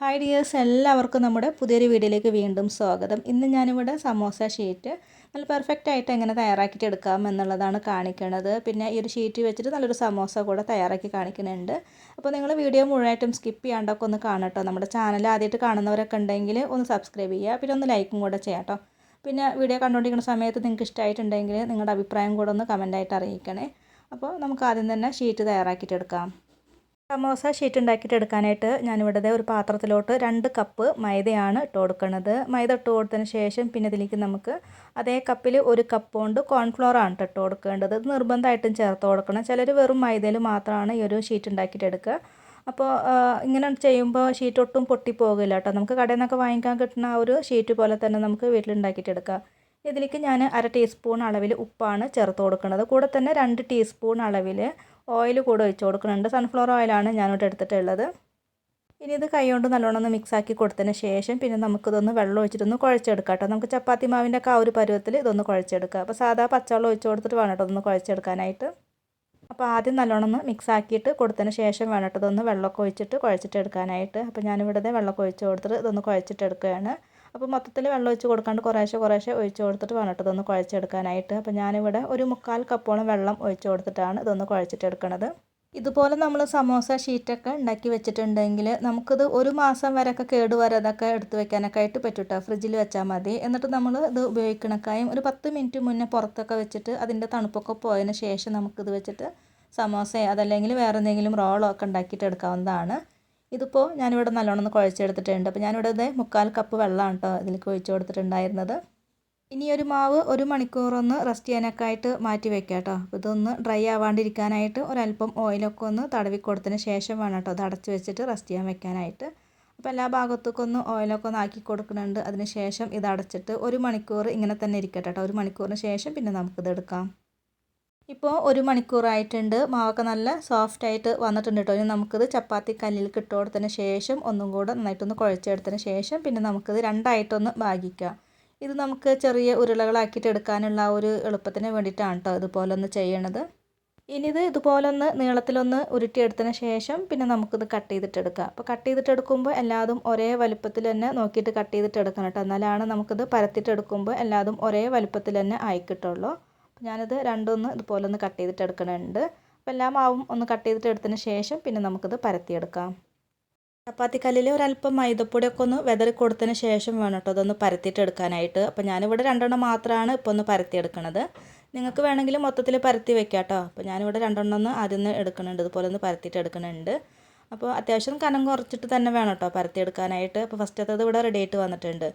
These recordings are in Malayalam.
ഹായ് ഡിയേഴ്സ് എല്ലാവർക്കും നമ്മുടെ പുതിയൊരു വീഡിയോയിലേക്ക് വീണ്ടും സ്വാഗതം. ഇന്ന് ഞാനിവിടെ സമോസ ഷീറ്റ് നല്ല പെർഫെക്റ്റ് ആയിട്ട് എങ്ങനെ തയ്യാറാക്കിയിട്ട് എടുക്കാം എന്നുള്ളതാണ് കാണിക്കുന്നത്. പിന്നെ ഈ ഒരു ഷീറ്റ് വെച്ചിട്ട് നല്ലൊരു സമോസ കൂടെ തയ്യാറാക്കി കാണിക്കുന്നുണ്ട്. അപ്പോൾ നിങ്ങൾ വീഡിയോ മുഴുവനായിട്ടും സ്കിപ്പ് ചെയ്യാണ്ടൊക്കെ ഒന്ന് കാണട്ടോ. നമ്മുടെ ചാനൽ ആദ്യമായിട്ട് കാണുന്നവരൊക്കെ ഉണ്ടെങ്കിൽ ഒന്ന് സബ്സ്ക്രൈബ് ചെയ്യുക. പിന്നെ ഒന്ന് ലൈക്കും കൂടെ ചെയ്യാട്ടോ പിന്നെ വീഡിയോ കണ്ടുകൊണ്ടിരിക്കുന്ന സമയത്ത് നിങ്ങൾക്ക് ഇഷ്ടമായിട്ടുണ്ടെങ്കിൽ നിങ്ങളുടെ അഭിപ്രായം കൂടെ ഒന്ന് കമന്റായിട്ട് അറിയിക്കണേ. അപ്പോൾ നമുക്ക് ആദ്യം തന്നെ ഷീറ്റ് തയ്യാറാക്കിയിട്ട് എടുക്കാം. സമോസ ഷീറ്റ് ഉണ്ടാക്കിയിട്ട് എടുക്കാനായിട്ട് ഞാനിവിടെ ഒരു പാത്രത്തിലോട്ട് രണ്ട് കപ്പ് മൈദയാണ് ഇട്ട് കൊടുക്കുന്നത് മൈദ ഇട്ട് കൊടുത്തതിന് ശേഷം പിന്നെ ഇതിലേക്ക് നമുക്ക് അതേ കപ്പിൽ ഒരു കപ്പ് കൊണ്ട് കോൺഫ്ലോർ ആണ് ഇട്ട് കൊടുക്കേണ്ടത്. നിർബന്ധമായിട്ടും ചേർത്ത് കൊടുക്കണം. ചിലർ വെറും മൈദയിൽ മാത്രമാണ് ഈ ഒരു ഷീറ്റ് ഉണ്ടാക്കിയിട്ട് എടുക്കുക. അപ്പോൾ ഇങ്ങനെ ചെയ്യുമ്പോൾ ഷീറ്റ് ഒട്ടും പൊട്ടിപ്പോകില്ല കേട്ടോ. നമുക്ക് കടയിൽ നിന്നൊക്കെ വാങ്ങിക്കാൻ കിട്ടുന്ന ആ ഒരു ഷീറ്റ് പോലെ തന്നെ നമുക്ക് വീട്ടിലുണ്ടാക്കിയിട്ട് എടുക്കാം. ഇതിലേക്ക് ഞാൻ അര ടീസ്പൂൺ അളവിൽ ഉപ്പാണ് ചേർത്ത് കൊടുക്കുന്നത് കൂടെ തന്നെ രണ്ട് ടീസ്പൂൺ അളവിൽ ഓയിൽ കൂടെ ഒഴിച്ച് കൊടുക്കുന്നുണ്ട് സൺഫ്ലവർ ഓയിലാണ് ഞാനിവിടെ എടുത്തിട്ടുള്ളത്. ഇനി ഇത് കൈകൊണ്ട് നല്ലോണം ഒന്ന് മിക്സാക്കി കൊടുത്തതിന് ശേഷം പിന്നെ നമുക്കിതൊന്ന് വെള്ളം ഒഴിച്ചിട്ടൊന്ന് കുഴച്ചെടുക്കാം കേട്ടോ. നമുക്ക് ചപ്പാത്തി മാവിന്റെ ഒക്കെ ആ ഒരു പരുവത്തിൽ ഇതൊന്ന് കുഴച്ചെടുക്കുക അപ്പോൾ സാധാ പച്ചവെള്ളം ഒഴിച്ച് കൊടുത്തിട്ട് വേണം ഒന്ന് കുഴച്ചെടുക്കാനായിട്ട്. അപ്പോൾ ആദ്യം നല്ലോണം ഒന്ന് മിക്സ് ആക്കിയിട്ട് കൊടുത്തതിന് ശേഷം വേണം ഇതൊന്ന് വെള്ളമൊക്കെ ഒഴിച്ചിട്ട് കുഴച്ചിട്ട് എടുക്കാനായിട്ട് അപ്പോൾ ഞാനിവിടെ വെള്ളമൊക്കെ ഒഴിച്ച് കൊടുത്തിട്ട് ഇതൊന്ന് കുഴച്ചിട്ട് എടുക്കുകയാണ് അപ്പോൾ മൊത്തത്തിൽ വെള്ളം ഒഴിച്ച് കൊടുക്കാണ്ട് കുറേശ്ശെ കുറേശ്ശെ ഒഴിച്ച് കൊടുത്തിട്ട് വേണം ഇതൊന്ന് കുഴച്ചെടുക്കാനായിട്ട്. അപ്പോൾ ഞാനിവിടെ ഒരു മുക്കാൽ കപ്പോളം വെള്ളം ഒഴിച്ച് കൊടുത്തിട്ടാണ് ഇതൊന്ന് കുഴച്ചിട്ടെടുക്കണത്. ഇതുപോലെ നമ്മൾ സമോസ ഷീറ്റൊക്കെ ഉണ്ടാക്കി വെച്ചിട്ടുണ്ടെങ്കിൽ നമുക്കിത് ഒരു മാസം വരെയൊക്കെ കേടുവരാതൊക്കെ എടുത്ത് വെക്കാനൊക്കെ ആയിട്ട് പറ്റൂട്ടോ. ഫ്രിഡ്ജിൽ വെച്ചാൽ മതി. എന്നിട്ട് നമ്മൾ ഇത് ഉപയോഗിക്കണക്കായും ഒരു പത്ത് മിനിറ്റ് മുന്നേ പുറത്തൊക്കെ വെച്ചിട്ട് അതിന്റെ തണുപ്പൊക്കെ പോയതിന് ശേഷം നമുക്കിത് വെച്ചിട്ട് സമോസയോ അതല്ലെങ്കിൽ വേറെ എന്തെങ്കിലും റോളോ ഒക്കെ ഉണ്ടാക്കിയിട്ട് എടുക്കാവുന്നതാണ്. ഇതിപ്പോൾ ഞാനിവിടെ നല്ലോണം കുഴച്ചെടുത്തിട്ടുണ്ട്. അപ്പോൾ ഞാനിവിടെ ഇത് മുക്കാൽ കപ്പ് വെള്ളമാണ് കേട്ടോ ഇതിലേക്ക് ഒഴിച്ചു കൊടുത്തിട്ടുണ്ടായിരുന്നത്. ഇനി ഒരു മാവ് ഒരു മണിക്കൂറൊന്ന് റെസ്റ്റ് ചെയ്യാനൊക്കെ ആയിട്ട് മാറ്റി വെക്കാം കേട്ടോ. അപ്പോൾ ഇതൊന്ന് ഡ്രൈ ആവാണ്ടിരിക്കാനായിട്ട് ഒരല്പം ഓയിലൊക്കെ ഒന്ന് തടവി കൊടുത്തതിന് ശേഷം വേണം കേട്ടോ. അത് അടച്ച് വെച്ചിട്ട് റെസ്റ്റ് ചെയ്യാൻ വെക്കാനായിട്ട്. അപ്പോൾ എല്ലാ ഭാഗത്തേക്കും ഒന്ന് ഓയിലൊക്കെ ഒന്ന് ആക്കി കൊടുക്കുന്നുണ്ട്. അതിന് ശേഷം ഇത് അടച്ചിട്ട് ഒരു മണിക്കൂർ ഇങ്ങനെ തന്നെ ഇരിക്കട്ടെ കേട്ടോ. ഒരു മണിക്കൂറിന് ശേഷം പിന്നെ നമുക്കിത് എടുക്കാം. ഇപ്പോൾ ഒരു മണിക്കൂറായിട്ടുണ്ട്. മാവൊക്കെ നല്ല സോഫ്റ്റായിട്ട് വന്നിട്ടുണ്ട് കേട്ടോ ഇനി നമുക്കിത് ചപ്പാത്തി കല്ലിൽ കിട്ടുകൊടുത്തതിന് ശേഷം ഒന്നും കൂടെ നന്നായിട്ടൊന്ന് കുഴച്ചെടുത്തതിന് ശേഷം പിന്നെ നമുക്കിത് രണ്ടായിട്ടൊന്ന് ഭാഗിക്കാം ഇത് നമുക്ക് ചെറിയ ഉരുളകളാക്കിയിട്ട് എടുക്കാനുള്ള ഒരു എളുപ്പത്തിന് വേണ്ടിയിട്ടാണ് കേട്ടോ ഇതുപോലെ ഒന്ന് ചെയ്യണത്. ഇനി ഇത് ഇതുപോലെ ഒന്ന് നീളത്തിലൊന്ന് ഉരുട്ടിയെടുത്തതിന് ശേഷം പിന്നെ നമുക്കിത് കട്ട് ചെയ്തിട്ടെടുക്കാം. അപ്പോൾ കട്ട് ചെയ്തിട്ടെടുക്കുമ്പോൾ എല്ലാതും ഒരേ വലുപ്പത്തിൽ തന്നെ നോക്കിയിട്ട് കട്ട് ചെയ്തിട്ടെടുക്കണം കേട്ടോ എന്നാലാണ് നമുക്കിത് പരത്തിയിട്ടെടുക്കുമ്പോൾ എല്ലാതും ഒരേ വലുപ്പത്തിൽ തന്നെ ആയി കിട്ടുള്ളൂ അപ്പോൾ ഞാനിത് രണ്ടൊന്ന് ഇതുപോലെ ഒന്ന് കട്ട് ചെയ്തിട്ട് എടുക്കണുണ്ട്. അപ്പോൾ എല്ലാ മാവും ഒന്ന് കട്ട് ചെയ്തിട്ട് എടുത്തതിന് ശേഷം പിന്നെ നമുക്കിത് പരത്തിയെടുക്കാം. ചപ്പാത്തിക്കല്ലിൽ ഒരല്പം മൈദപ്പൊടിയൊക്കെ ഒന്ന് വെതറി കൊടുത്തതിന് ശേഷം വേണം കേട്ടോ അതൊന്ന് പരത്തിയിട്ട് എടുക്കാനായിട്ട്. അപ്പോൾ ഞാനിവിടെ രണ്ടെണ്ണം മാത്രമാണ് ഇപ്പോൾ ഒന്ന് പരത്തിയെടുക്കണത്. നിങ്ങൾക്ക് വേണമെങ്കിൽ മൊത്തത്തിൽ പരത്തി വെക്കാം കേട്ടോ. അപ്പോൾ ഞാനിവിടെ രണ്ടെണ്ണം ഒന്ന് ആദ്യം ഒന്ന് എടുക്കുന്നുണ്ട് ഇതുപോലെ ഒന്ന് പരത്തിയിട്ട് എടുക്കുന്നുണ്ട് അപ്പോൾ അത്യാവശ്യം കനം കുറച്ചിട്ട് തന്നെ വേണം കേട്ടോ പരത്തിയെടുക്കാനായിട്ട്. അപ്പോൾ ഫസ്റ്റത്തത് ഇവിടെ റെഡി ആയിട്ട് വന്നിട്ടുണ്ട്.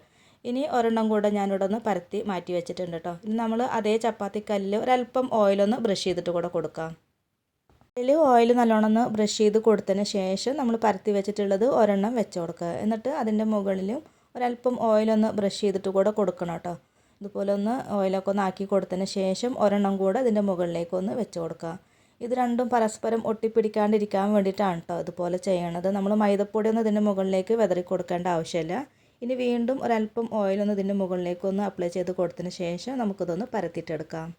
ഇനി ഒരെണ്ണം കൂടെ ഞാനിവിടെ ഒന്ന് പരത്തി മാറ്റി വെച്ചിട്ടുണ്ട് കേട്ടോ ഇനി നമ്മൾ അതേ ചപ്പാത്തി കല്ലിൽ ഒരല്പം ഓയിലൊന്ന് ബ്രഷ് ചെയ്തിട്ട് കൂടെ കൊടുക്കാം. അതിൽ ഓയിൽ നല്ലോണം ഒന്ന് ബ്രഷ് ചെയ്ത് കൊടുത്തതിന് ശേഷം നമ്മൾ പരത്തി വെച്ചിട്ടുള്ളത് ഒരെണ്ണം വെച്ച് കൊടുക്കുക. എന്നിട്ട് അതിന്റെ മുകളിലും ഒരല്പം ഓയിലൊന്ന് ബ്രഷ് ചെയ്തിട്ട് കൂടെ കൊടുക്കണം കേട്ടോ ഇതുപോലെ ഒന്ന് ഓയിലൊക്കെ ഒന്ന് ആക്കി കൊടുത്തതിന് ശേഷം ഒരെണ്ണം കൂടെ അതിന്റെ മുകളിലേക്ക് ഒന്ന് വെച്ച് കൊടുക്കുക. ഇത് രണ്ടും പരസ്പരം ഒട്ടിപ്പിടിക്കാണ്ടിരിക്കാൻ വേണ്ടിയിട്ടാണ് കേട്ടോ ഇതുപോലെ ചെയ്യണത്. നമ്മൾ മൈദപ്പൊടി ഒന്നും ഇതിന്റെ മുകളിലേക്ക് വിതറി കൊടുക്കേണ്ട ആവശ്യമില്ല. ഇനി വീണ്ടും ഒരല്പം ഓയിലൊന്ന് ഇതിന്റെ മുകളിലേക്ക് ഒന്ന് അപ്ലൈ ചെയ്ത് കൊടുത്തതിന് ശേഷം നമുക്കിതൊന്ന് പരത്തിയിട്ടെടുക്കാം.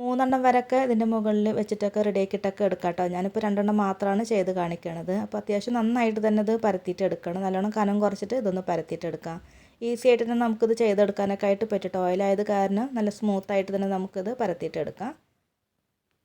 മൂന്നെണ്ണം വരൊക്കെ ഇതിന്റെ മുകളിൽ വെച്ചിട്ടൊക്കെ റെഡിയാക്കിയിട്ടൊക്കെ എടുക്കാം കേട്ടോ. ഞാനിപ്പോൾ രണ്ടെണ്ണം മാത്രമാണ് ചെയ്ത് കാണിക്കണത്. അപ്പോൾ അത്യാവശ്യം നന്നായിട്ട് തന്നെ ഇത് പരത്തിയിട്ട് എടുക്കണം നല്ലോണം കനം കുറച്ചിട്ട് ഇതൊന്ന് പരത്തിയിട്ടെടുക്കാം. ഈസി ആയിട്ട് തന്നെ നമുക്കിത് ചെയ്തെടുക്കാനൊക്കെ ആയിട്ട് പറ്റിയിട്ട് ഓയിലായത് കാരണം നല്ല സ്മൂത്തായിട്ട് തന്നെ നമുക്കിത് പരത്തിയിട്ടെടുക്കാം.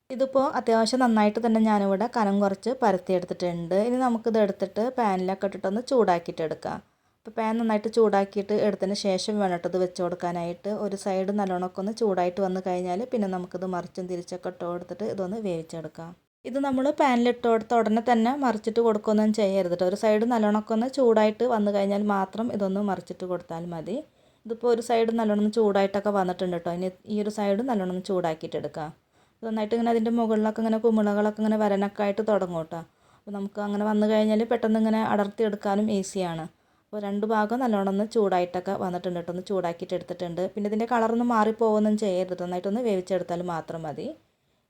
ഇതിപ്പോൾ അത്യാവശ്യം നന്നായിട്ട് തന്നെ ഞാനിവിടെ കനം കുറച്ച് പരത്തിയെടുത്തിട്ടുണ്ട്. ഇനി നമുക്കിത് എടുത്തിട്ട് പാനിലൊക്കെ ഇട്ടിട്ടൊന്ന് ചൂടാക്കിയിട്ടെടുക്കാം. അപ്പോൾ പാൻ നന്നായിട്ട് ചൂടാക്കിയിട്ട് എടുത്തതിന് ശേഷം വേണം കേട്ടോ ഇത് വെച്ച് കൊടുക്കാനായിട്ട്. ഒരു സൈഡ് നല്ലോണമൊക്കെ ഒന്ന് ചൂടായിട്ട് വന്നു കഴിഞ്ഞാൽ പിന്നെ നമുക്കിത് മറിച്ചും തിരിച്ചൊക്കെ ഇട്ട് കൊടുത്തിട്ട് ഇതൊന്ന് വേവിച്ചെടുക്കാം. ഇത് നമ്മൾ പാനിലിട്ട് കൊടുത്ത ഉടനെ തന്നെ മറിച്ചിട്ട് കൊടുക്കുകയൊന്നും ചെയ്യരുത് ഒരു സൈഡ് നല്ലോണമൊക്കെ ഒന്ന് ചൂടായിട്ട് വന്നു കഴിഞ്ഞാൽ മാത്രം ഇതൊന്ന് മറിച്ചിട്ട് കൊടുത്താൽ മതി. ഇതിപ്പോൾ ഒരു സൈഡ് നല്ലോണം ചൂടായിട്ടൊക്കെ വന്നിട്ടുണ്ട് കേട്ടോ ഇനി ഈ ഒരു സൈഡ് നല്ലോണം ചൂടാക്കിയിട്ട് എടുക്കാം. നന്നായിട്ട് ഇങ്ങനെ അതിന്റെ മുകളിലൊക്കെ ഇങ്ങനെ കുമിളകളൊക്കെ ഇങ്ങനെ വരനൊക്കെ ആയിട്ട് തുടങ്ങും കേട്ടോ അപ്പോൾ നമുക്ക് അങ്ങനെ വന്നു കഴിഞ്ഞാൽ പെട്ടെന്ന് ഇങ്ങനെ അടർത്തി എടുക്കാനും ഈസിയാണ് അപ്പോൾ രണ്ട് ഭാഗം നല്ലോണം ഒന്ന് ചൂടായിട്ടൊക്കെ വന്നിട്ടുണ്ട് കേട്ടോ. ഒന്ന് ചൂടാക്കിയിട്ട് എടുത്തിട്ടുണ്ട്. പിന്നെ ഇതിന്റെ കളറൊന്നും മാറിപ്പോകുന്നൊന്നും ചെയ്യരുത്. നന്നായിട്ടൊന്ന് വേവിച്ചെടുത്താൽ മാത്രം മതി.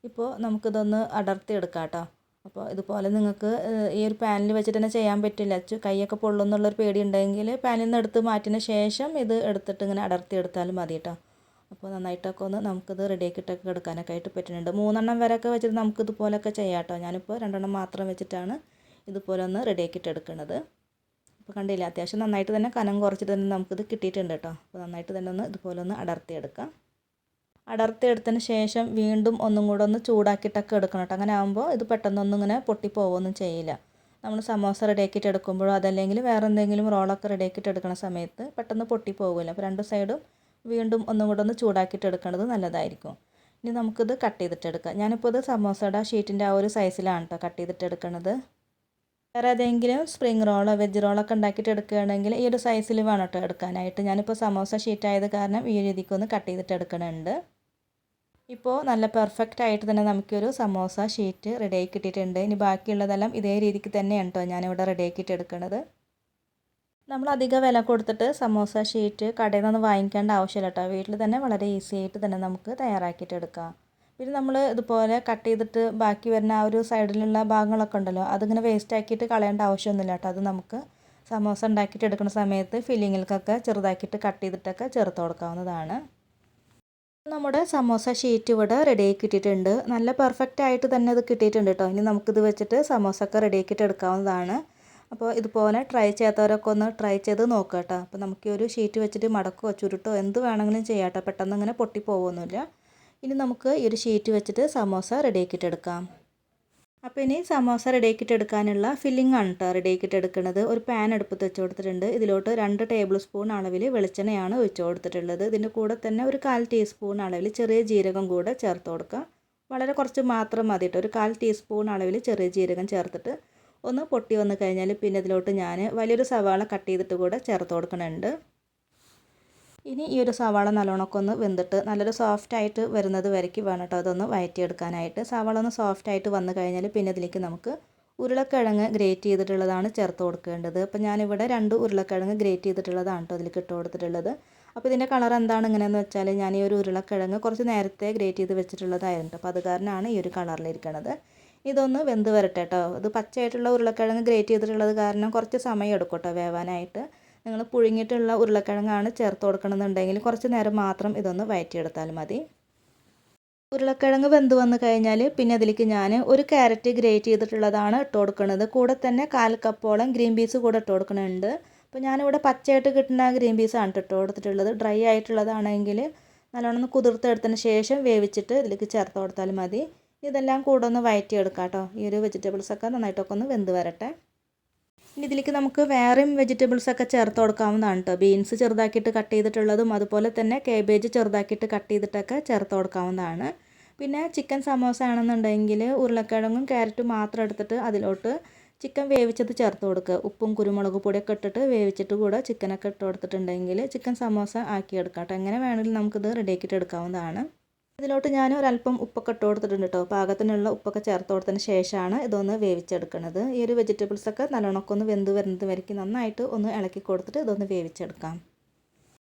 ഇപ്പോൾ നമുക്കിതൊന്ന് അടർത്തി എടുക്കാം കേട്ടോ. അപ്പോൾ ഇതുപോലെ നിങ്ങൾക്ക് ഈ ഒരു പാനിൽ വെച്ചിട്ട് തന്നെ ചെയ്യാൻ പറ്റില്ല. അച്ചു കൈയൊക്കെ പൊള്ളുന്നുള്ളൊരു പേടി ഉണ്ടെങ്കിൽ പാനിൽ നിന്ന് എടുത്ത് മാറ്റിന് ശേഷം ഇത് എടുത്തിട്ട് ഇങ്ങനെ അടർത്തി എടുത്താലും മതി കേട്ടോ. അപ്പോൾ നന്നായിട്ടൊക്കെ ഒന്ന് നമുക്കിത് റെഡിയാക്കിയിട്ടൊക്കെ എടുക്കാനൊക്കെ ആയിട്ട് പറ്റുന്നുണ്ട്. മൂന്നെണ്ണം വരെയൊക്കെ വെച്ചിട്ട് നമുക്ക് ഇതുപോലെയൊക്കെ ചെയ്യാം കേട്ടോ. ഞാനിപ്പോൾ രണ്ടെണ്ണം മാത്രം വെച്ചിട്ടാണ് ഇതുപോലെ ഒന്ന് റെഡിയാക്കിയിട്ട് എടുക്കുന്നത്. അപ്പോൾ കണ്ടില്ല അത്യാവശ്യം നന്നായിട്ട് തന്നെ കനം കുറച്ചിട്ട് തന്നെ നമുക്കിത് കിട്ടിയിട്ടുണ്ട് കേട്ടോ. അപ്പോൾ നന്നായിട്ട് തന്നെ ഒന്ന് ഇതുപോലെ ഒന്ന് അടർത്തിയെടുക്കാം. അടർത്തിയെടുത്തതിന് ശേഷം വീണ്ടും ഒന്നും കൂടെ ഒന്ന് ചൂടാക്കിയിട്ടൊക്കെ എടുക്കണം കേട്ടോ. അങ്ങനെ ആകുമ്പോൾ ഇത് പെട്ടെന്നൊന്നും ഇങ്ങനെ പൊട്ടിപ്പോവുകയൊന്നും ചെയ്യില്ല. നമ്മൾ സമോസ റെഡിയാക്കിയിട്ട് എടുക്കുമ്പോഴോ അതല്ലെങ്കിൽ വേറെ എന്തെങ്കിലും റോളൊക്കെ റെഡിയാക്കിയിട്ട് എടുക്കുന്ന സമയത്ത് പെട്ടെന്ന് പൊട്ടിപ്പോകില്ല അപ്പോൾ രണ്ട് സൈഡും വീണ്ടും ഒന്നും കൂടെ ഒന്ന് ചൂടാക്കിയിട്ട് എടുക്കേണ്ടത് നല്ലതായിരിക്കും. ഇനി നമുക്കിത് കട്ട് ചെയ്തിട്ട് എടുക്കാം. ഞാനിപ്പോൾ ഇത് സമോസയുടെ ഷീറ്റിന്റെ ആ ഒരു സൈസിലാണ് കേട്ടോ കട്ട് ചെയ്തിട്ട് എടുക്കുന്നത് വേറെ ഏതെങ്കിലും സ്പ്രിങ് റോളോ വെജ് റോളോ ഒക്കെ ഉണ്ടാക്കിയിട്ട് എടുക്കുകയാണെങ്കിൽ ഈ ഒരു സൈസിൽ വേണം കേട്ടോ എടുക്കാനായിട്ട്. ഞാനിപ്പോൾ സമോസ ഷീറ്റ് ആയത് കാരണം ഈ രീതിക്ക് ഒന്ന് കട്ട് ചെയ്തിട്ട് എടുക്കണുണ്ട്. ഇപ്പോൾ നല്ല പെർഫെക്റ്റ് ആയിട്ട് തന്നെ നമുക്കൊരു സമോസ ഷീറ്റ് റെഡിയായി കിട്ടിയിട്ടുണ്ട്. ഇനി ബാക്കിയുള്ളതെല്ലാം ഇതേ രീതിക്ക് തന്നെയാണ് കേട്ടോ ഞാനിവിടെ റെഡിയാക്കിയിട്ട് എടുക്കുന്നത് നമ്മൾ അധികം വില കൊടുത്തിട്ട് സമോസ ഷീറ്റ് കടയിൽ നിന്ന് വാങ്ങിക്കേണ്ട ആവശ്യമില്ല കേട്ടോ വീട്ടിൽ തന്നെ വളരെ ഈസി ആയിട്ട് തന്നെ നമുക്ക് തയ്യാറാക്കിയിട്ട് എടുക്കാം. പിന്നെ നമ്മൾ ഇതുപോലെ കട്ട് ചെയ്തിട്ട് ബാക്കി വരുന്ന ആ ഒരു സൈഡിലുള്ള ഭാഗങ്ങളൊക്കെ ഉണ്ടല്ലോ അതിങ്ങനെ വേസ്റ്റ് ആക്കിയിട്ട് കളയേണ്ട ആവശ്യമൊന്നുമില്ല കേട്ടോ അത് നമുക്ക് സമോസ ഉണ്ടാക്കിയിട്ട് എടുക്കുന്ന സമയത്ത് ഫില്ലിങ്ങിൽക്കൊക്കെ ചെറുതാക്കിയിട്ട് കട്ട് ചെയ്തിട്ടൊക്കെ ചേർത്ത് കൊടുക്കാവുന്നതാണ്. നമ്മുടെ സമോസ ഷീറ്റ് ഇവിടെ റെഡിയായി കിട്ടിയിട്ടുണ്ട്. നല്ല പെർഫെക്റ്റ് ആയിട്ട് തന്നെ ഇത് കിട്ടിയിട്ടുണ്ട് കേട്ടോ ഇനി നമുക്കിത് വെച്ചിട്ട് സമോസ ഒക്കെ റെഡിയാക്കിയിട്ട് എടുക്കാവുന്നതാണ്. അപ്പോൾ ഇതുപോലെ ട്രൈ ചെയ്യാത്തവരൊക്കെ ഒന്ന് ട്രൈ ചെയ്ത് നോക്കുക കേട്ടോ അപ്പോൾ നമുക്ക് ഒരു ഷീറ്റ് വെച്ചിട്ട് മടക്കോ ചുരുട്ടോ എന്ത് വേണമെങ്കിലും ചെയ്യാം കേട്ടോ പെട്ടെന്ന് ഇങ്ങനെ പൊട്ടിപ്പോകുന്നില്ല ഇനി നമുക്ക് ഈ ഒരു ഷീറ്റ് വെച്ചിട്ട് സമോസ റെഡി എടുക്കാം. അപ്പോൾ ഇനി സമോസ റെഡി എടുക്കാനുള്ള ഫില്ലിംഗ് ആണ് കേട്ടോ റെഡി ആക്കിയിട്ടെടുക്കുന്നത് ഒരു പാൻ അടുപ്പത്ത് വെച്ച് കൊടുത്തിട്ടുണ്ട്. ഇതിലോട്ട് രണ്ട് ടേബിൾ സ്പൂൺ അളവിൽ വെളിച്ചെണ്ണയാണ് ഒഴിച്ച് കൊടുത്തിട്ടുള്ളത്. ഇതിന്റെ കൂടെ തന്നെ ഒരു കാൽ ടീസ്പൂൺ അളവിൽ ചെറിയ ജീരകം കൂടെ ചേർത്ത് കൊടുക്കുക വളരെ കുറച്ച് മാത്രം മതി കേട്ടോ ഒരു കാൽ ടീസ്പൂൺ അളവിൽ ചെറിയ ജീരകം ചേർത്തിട്ട് ഒന്ന് പൊട്ടി വന്നു കഴിഞ്ഞാൽ പിന്നെ ഇതിലോട്ട് ഞാൻ വലിയൊരു സവാള കട്ട് ചെയ്തിട്ട് കൂടെ ചേർത്ത് കൊടുക്കുന്നുണ്ട്. ഇനി ഈ ഒരു സവാള നല്ലോണമൊക്കെ ഒന്ന് വെന്തിട്ട് നല്ലൊരു സോഫ്റ്റ് ആയിട്ട് വരുന്നത് വരയ്ക്ക് വേണം കേട്ടോ അതൊന്ന് വഴറ്റിയെടുക്കാനായിട്ട് സവാള ഒന്ന് സോഫ്റ്റ് ആയിട്ട് വന്നു കഴിഞ്ഞാൽ പിന്നെ ഇതിലേക്ക് നമുക്ക് ഉരുളക്കിഴങ്ങ് ഗ്രേറ്റ് ചെയ്തിട്ടുള്ളതാണ് ചേർത്ത് കൊടുക്കേണ്ടത്. അപ്പോൾ ഞാനിവിടെ രണ്ട് ഉരുളക്കിഴങ്ങ് ഗ്രേറ്റ് ചെയ്തിട്ടുള്ളതാണ് കേട്ടോ അതിലേക്ക് ഇട്ട് കൊടുത്തിട്ടുള്ളത്. അപ്പോൾ ഇതിന്റെ കളർ എന്താണ് ഇങ്ങനെയെന്ന് വെച്ചാൽ ഞാൻ ഈ ഒരു ഉരുളക്കിഴങ്ങ് കുറച്ച് നേരത്തെ ഗ്രേറ്റ് ചെയ്ത് വെച്ചിട്ടുള്ളതായിരുന്നു അപ്പോൾ അത് കാരണമാണ് ഈ ഒരു കളറിലിരിക്കുന്നത് ഇതൊന്ന് വെന്ത് വരട്ടെ കേട്ടോ ഇത് പച്ചയായിട്ടുള്ള ഉരുളക്കിഴങ്ങ് ഗ്രേറ്റ് ചെയ്തിട്ടുള്ളത് കാരണം കുറച്ച് സമയം എടുക്കും കേട്ടോ വേവാനായിട്ട്. നിങ്ങൾ പുഴുങ്ങിയിട്ടുള്ള ഉരുളക്കിഴങ്ങാണ് ചേർത്ത് കൊടുക്കണമെന്നുണ്ടെങ്കിൽ കുറച്ച് നേരം മാത്രം ഇതൊന്ന് വയറ്റിയെടുത്താൽ മതി. ഉരുളക്കിഴങ്ങ് വെന്ത് വന്ന് കഴിഞ്ഞാൽ പിന്നെ അതിലേക്ക് ഞാൻ ഒരു ക്യാരറ്റ് ഗ്രേറ്റ് ചെയ്തിട്ടുള്ളതാണ് ഇട്ട് കൊടുക്കുന്നത് കൂടെ തന്നെ കാൽ കപ്പോളം ഗ്രീൻ പീസ് കൂടെ ഇട്ട് കൊടുക്കുന്നുണ്ട് അപ്പോൾ ഞാനിവിടെ പച്ചയായിട്ട് കിട്ടുന്ന ഗ്രീൻ പീസാണ് ഇട്ട് കൊടുത്തിട്ടുള്ളത്. ഡ്രൈ ആയിട്ടുള്ളതാണെങ്കിൽ നല്ലോണം കുതിർത്തെടുത്തതിന് ശേഷം വേവിച്ചിട്ട് ഇതിലേക്ക് ചേർത്ത് കൊടുത്താൽ മതി. ഇതെല്ലാം കൂടെ ഒന്ന് വയറ്റിയെടുക്കാം കേട്ടോ ഈ ഒരു വെജിറ്റബിൾസൊക്കെ നന്നായിട്ടൊക്കെ ഒന്ന് വെന്ത് വരട്ടെ. ഇനി ഇതിലേക്ക് നമുക്ക് വേറെയും വെജിറ്റബിൾസൊക്കെ ചേർത്ത് കൊടുക്കാവുന്നതാണ് കേട്ടോ ബീൻസ് ചെറുതാക്കിയിട്ട് കട്ട് ചെയ്തിട്ടുള്ളതും അതുപോലെ തന്നെ കേബേജ് ചെറുതാക്കിയിട്ട് കട്ട് ചെയ്തിട്ടൊക്കെ ചേർത്ത് കൊടുക്കാവുന്നതാണ്. പിന്നെ ചിക്കൻ സമോസ ആണെന്നുണ്ടെങ്കിൽ ഉരുളക്കിഴങ്ങും ക്യാരറ്റും മാത്രം എടുത്തിട്ട് അതിലോട്ട് ചിക്കൻ വേവിച്ചത് ചേർത്ത് കൊടുക്കുക. ഉപ്പും കുരുമുളക് പൊടിയൊക്കെ ഇട്ടിട്ട് വേവിച്ചിട്ട് കൂടെ ചിക്കനൊക്കെ ഇട്ട് കൊടുത്തിട്ടുണ്ടെങ്കിൽ ചിക്കൻ സമോസ ആക്കിയെടുക്കാം കേട്ടോ എങ്ങനെ വേണമെങ്കിലും നമുക്കിത് റെഡിയാക്കിയിട്ട് എടുക്കാവുന്നതാണ്. ഇതിലോട്ട് ഞാൻ ഒരല്പം ഉപ്പൊക്കെ ഇട്ട് കൊടുത്തിട്ടുണ്ട് കേട്ടോ പാകത്തിനുള്ള ഉപ്പൊക്കെ ചേർത്ത് കൊടുത്തതിന് ശേഷമാണ് ഇതൊന്ന് വേവിച്ചെടുക്കുന്നത് ഈ ഒരു വെജിറ്റബിൾസൊക്കെ നല്ലോണമൊക്കെ ഒന്ന് വെന്ത് വരുന്നത് വരയ്ക്ക് നന്നായിട്ട് ഒന്ന് ഇളക്കി കൊടുത്തിട്ട് ഇതൊന്ന് വേവിച്ചെടുക്കാം.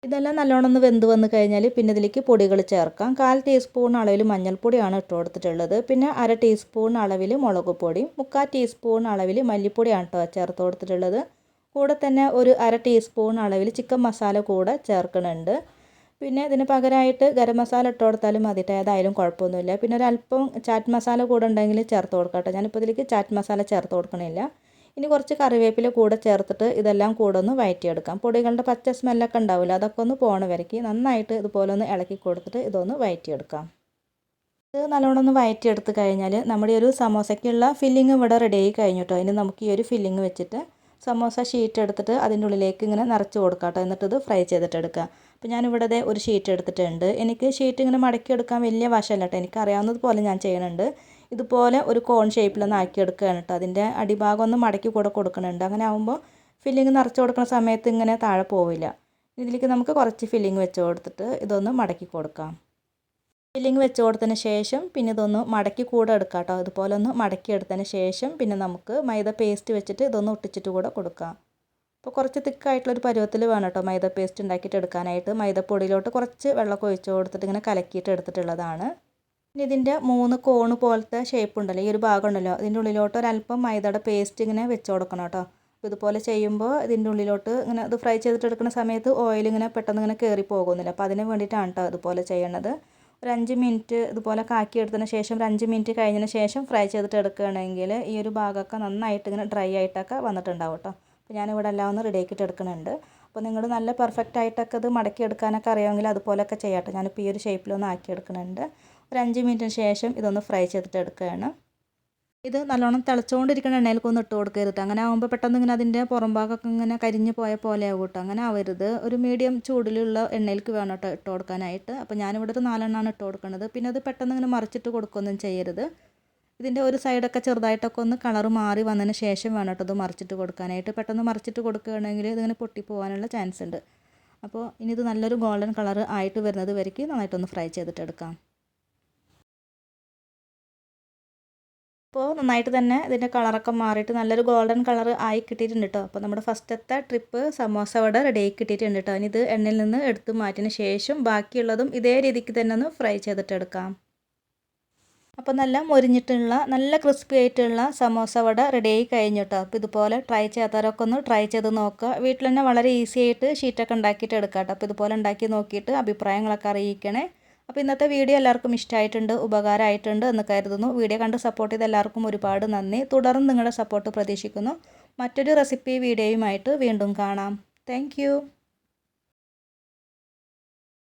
ഇതെല്ലാം നല്ലോണം ഒന്ന് വെന്ത് വന്ന് കഴിഞ്ഞാൽ പിന്നെ ഇതിലേക്ക് പൊടികൾ ചേർക്കാം. കാൽ ടീസ്പൂൺ അളവിൽ മഞ്ഞൾപ്പൊടിയാണ് ഇട്ട് കൊടുത്തിട്ടുള്ളത്. പിന്നെ അര ടീസ്പൂൺ അളവിൽ മുളക് പൊടി മുക്കാൽ ടീസ്പൂൺ അളവിൽ മല്ലിപ്പൊടിയാണ് കേട്ടോ ചേർത്ത് കൊടുത്തിട്ടുള്ളത്. കൂടെ തന്നെ ഒരു അര ടീസ്പൂൺ അളവിൽ ചിക്കൻ മസാല കൂടെ ചേർക്കുന്നുണ്ട് പിന്നെ ഇതിന് പകരമായിട്ട് ഗരം മസാല ഇട്ട് കൊടുത്താലും മതിയിട്ട് ഏതായാലും കുഴപ്പമൊന്നുമില്ല. പിന്നെ ഒരല്പം ചാറ്റ് മസാല കൂടെ ഉണ്ടെങ്കിൽ ചേർത്ത് കൊടുക്കാം കേട്ടോ ഞാനിപ്പോൾ ഇതിലേക്ക് ചാറ്റ് മസാല ചേർത്ത് കൊടുക്കണില്ല. ഇനി കുറച്ച് കറിവേപ്പില കൂടെ ചേർത്തിട്ട് ഇതെല്ലാം കൂടെ ഒന്ന് വയറ്റിയെടുക്കാം. പൊടികളുടെ പച്ച സ്മെല്ലൊക്കെ ഉണ്ടാവില്ല അതൊക്കെ ഒന്ന് പോണ വരയ്ക്ക് നന്നായിട്ട് ഇതുപോലെ ഒന്ന് ഇളക്കി കൊടുത്തിട്ട് ഇതൊന്ന് വയറ്റിയെടുക്കാം. ഇത് നല്ലോണം ഒന്ന് വയറ്റിയെടുത്ത് കഴിഞ്ഞാൽ നമ്മുടെ ഒരു സമോസയ്ക്കുള്ള ഫില്ലിങ് ഇവിടെ റെഡി ആയി കഴിഞ്ഞു കേട്ടോ ഇനി നമുക്ക് ഈ ഒരു ഫില്ലിങ് വെച്ചിട്ട് സമോസ ഷീറ്റ് എടുത്തിട്ട് അതിന്റെ ഉള്ളിലേക്ക് ഇങ്ങനെ നിറച്ച് കൊടുക്കാം കേട്ടോ എന്നിട്ട് ഇത് ഫ്രൈ ചെയ്തിട്ട് എടുക്കുക അപ്പോൾ ഞാനിവിടെ ഒരു ഷീറ്റ് എടുത്തിട്ടുണ്ട്. എനിക്ക് ഷീറ്റ് ഇങ്ങനെ മടക്കി എടുക്കാൻ വലിയ വശമല്ല കേട്ടോ. എനിക്ക് അറിയാവുന്നത് പോലെ ഞാൻ ചെയ്യണുണ്ട്. ഇതുപോലെ ഒരു കോൺ ഷേപ്പിലൊന്ന് ആക്കി എടുക്കുകയാണ് കേട്ടോ. അതിന്റെ അടിഭാഗം ഒന്ന് മടക്കി കൂടെ കൊടുക്കുന്നുണ്ട് അങ്ങനെ ആകുമ്പോൾ ഫില്ലിങ് നിറച്ച് കൊടുക്കുന്ന സമയത്ത് ഇങ്ങനെ താഴെ പോവില്ല. ഇതിലേക്ക് നമുക്ക് കുറച്ച് ഫില്ലിങ് വെച്ച് കൊടുത്തിട്ട് ഇതൊന്ന് മടക്കി കൊടുക്കാം. ഫില്ലിങ് വെച്ച് കൊടുത്തതിന് ശേഷം പിന്നെ ഇതൊന്ന് മടക്കി കൂടെ എടുക്കാം കേട്ടോ. ഇതുപോലെ ഒന്ന് മടക്കി എടുത്തതിന് ശേഷം പിന്നെ നമുക്ക് മൈദ പേസ്റ്റ് വെച്ചിട്ട് ഇതൊന്ന് ഒട്ടിച്ചിട്ട് കൂടെ കൊടുക്കാം. അപ്പോൾ കുറച്ച് തിക്കായിട്ടുള്ളൊരു പരുവത്തിൽ വേണം കേട്ടോ മൈദ പേസ്റ്റ് ഉണ്ടാക്കിയിട്ട് എടുക്കാനായിട്ട്. മൈദപ്പൊടിയിലോട്ട് കുറച്ച് വെള്ളമൊക്കെ ഒഴിച്ച് കൊടുത്തിട്ട് ഇങ്ങനെ കലക്കിയിട്ട് എടുത്തിട്ടുള്ളതാണ്. ഇനി ഇതിന്റെ മൂന്ന് കോണ് പോലത്തെ ഷേപ്പ് ഉണ്ടല്ലോ ഈ ഒരു ഭാഗം ഉണ്ടല്ലോ ഇതിന്റെ ഉള്ളിലോട്ട് ഒരല്പം മൈദയുടെ പേസ്റ്റ് ഇങ്ങനെ വെച്ച് കൊടുക്കണം കേട്ടോ അപ്പോൾ ഇതുപോലെ ചെയ്യുമ്പോൾ ഇതിന്റെ ഉള്ളിലോട്ട് ഇങ്ങനെ ഇത് ഫ്രൈ ചെയ്തിട്ട് എടുക്കുന്ന സമയത്ത് ഓയിൽ ഇങ്ങനെ പെട്ടെന്ന് ഇങ്ങനെ കയറി പോകുന്നില്ല. അപ്പോൾ അതിന് വേണ്ടിയിട്ടാണ് കേട്ടോ ഇതുപോലെ ചെയ്യണത്. ഒരു അഞ്ച് മിനിറ്റ് ഇതുപോലെ കാക്കി എടുത്തതിന് ശേഷം ഒരു അഞ്ച് മിനിറ്റ് കഴിഞ്ഞതിന് ശേഷം ഫ്രൈ ചെയ്തിട്ട് എടുക്കുകയാണെങ്കിൽ ഈ ഒരു ഭാഗമൊക്കെ നന്നായിട്ട് ഇങ്ങനെ ഡ്രൈ ആയിട്ടൊക്കെ വന്നിട്ടുണ്ടാവും കേട്ടോ അപ്പോൾ ഞാനിവിടെ എല്ലാം ഒന്ന് റെഡിയാക്കിയിട്ട് എടുക്കുന്നുണ്ട്. അപ്പോൾ നിങ്ങൾ നല്ല പെർഫെക്റ്റ് ആയിട്ടൊക്കെ ഇത് മടക്കി എടുക്കാനൊക്കെ അറിയാമെങ്കിൽ അതുപോലെയൊക്കെ ചെയ്യാട്ടോ. ഞാനിപ്പോൾ ഈ ഒരു ഷേപ്പിലൊന്ന് ആക്കി എടുക്കുന്നുണ്ട്. ഒരു അഞ്ച് മിനിറ്റിന് ശേഷം ഇതൊന്ന് ഫ്രൈ ചെയ്തിട്ട് എടുക്കുകയാണ്. ഇത് നല്ലോണം തിളച്ചുകൊണ്ടിരിക്കുന്ന എണ്ണയിലേക്ക് ഒന്ന് ഇട്ട് കൊടുക്കരുത്. അങ്ങനെ ആകുമ്പോൾ പെട്ടെന്ന് ഇങ്ങനെ അതിന്റെ പുറം ഭാഗമൊക്കെ ഇങ്ങനെ കരിഞ്ഞ് പോയ പോലെ ആവും കേട്ടോ. അങ്ങനെ ആവരുത്. ഒരു മീഡിയം ചൂടിലുള്ള എണ്ണയിലേക്ക് വേണം കേട്ടോ ഇട്ട് കൊടുക്കാനായിട്ട്. അപ്പോൾ ഞാനിവിടെ ഒരു നാലെണ്ണമാണ് ഇട്ട് കൊടുക്കുന്നത്. പിന്നെ അത് പെട്ടെന്ന് ഇങ്ങനെ മറിച്ചിട്ട് കൊടുക്കുകയൊന്നും ചെയ്യരുത്. ഇതിന്റെ ഒരു സൈഡൊക്കെ ചെറുതായിട്ടൊക്കെ ഒന്ന് കളർ മാറി വന്നതിന് ശേഷം വേണം കേട്ടോ മറിച്ചിട്ട് കൊടുക്കാനായിട്ട്. പെട്ടെന്ന് മറിച്ചിട്ട് കൊടുക്കുകയാണെങ്കിൽ ഇതിങ്ങനെ പൊട്ടിപ്പോകാനുള്ള ചാൻസ് ഉണ്ട്. അപ്പോൾ ഇനി ഇത് നല്ലൊരു ഗോൾഡൻ കളർ ആയിട്ട് വരുന്നത് വരയ്ക്ക്. നന്നായിട്ടൊന്ന് ഫ്രൈ ചെയ്തിട്ടെടുക്കാം അപ്പോൾ നന്നായിട്ട് തന്നെ ഇതിന്റെ കളറൊക്കെ മാറിയിട്ട് നല്ലൊരു ഗോൾഡൻ കളർ ആയി കിട്ടിയിട്ടുണ്ട് കേട്ടോ. അപ്പോൾ നമ്മുടെ ഫസ്റ്റത്തെ ട്രിപ്പ് സമോസ വട റെഡി ആയി കിട്ടിയിട്ടുണ്ട് കേട്ടോ. ഇനി ഇത് എണ്ണയിൽ നിന്ന് എടുത്ത് മാറ്റിയതിന് ശേഷം ബാക്കിയുള്ളതും ഇതേ രീതിക്ക് തന്നെ ഒന്ന് ഫ്രൈ ചെയ്തിട്ട് എടുക്കാം. അപ്പോൾ നല്ല മൊരിഞ്ഞിട്ടുള്ള നല്ല ക്രിസ്പി ആയിട്ടുള്ള സമോസ വട റെഡി ആയി കഴിഞ്ഞു കേട്ടോ അപ്പോൾ ഇതുപോലെ ട്രൈ ചെയ്യാത്തവരൊക്കെ ഒന്ന് ട്രൈ ചെയ്ത് നോക്കുക. വീട്ടിൽ തന്നെ വളരെ ഈസി ആയിട്ട് ഷീറ്റൊക്കെ ഉണ്ടാക്കിയിട്ട് എടുക്കാം കേട്ടോ അപ്പോൾ ഇതുപോലെ ഉണ്ടാക്കി നോക്കിയിട്ട് അഭിപ്രായങ്ങളൊക്കെ അറിയിക്കണേ. അപ്പോൾ ഇന്നത്തെ വീഡിയോ എല്ലാവർക്കും ഇഷ്ടമായിട്ടുണ്ട് ഉപകാരമായിട്ടുണ്ട് എന്ന് കരുതുന്നു. വീഡിയോ കണ്ട് സപ്പോർട്ട് ചെയ്ത എല്ലാവർക്കും ഒരുപാട് നന്ദി. തുടർന്ന് നിങ്ങളുടെ സപ്പോർട്ട് പ്രതീക്ഷിക്കുന്നു. മറ്റൊരു റെസിപ്പി വീഡിയോയുമായിട്ട് വീണ്ടും കാണാം. താങ്ക്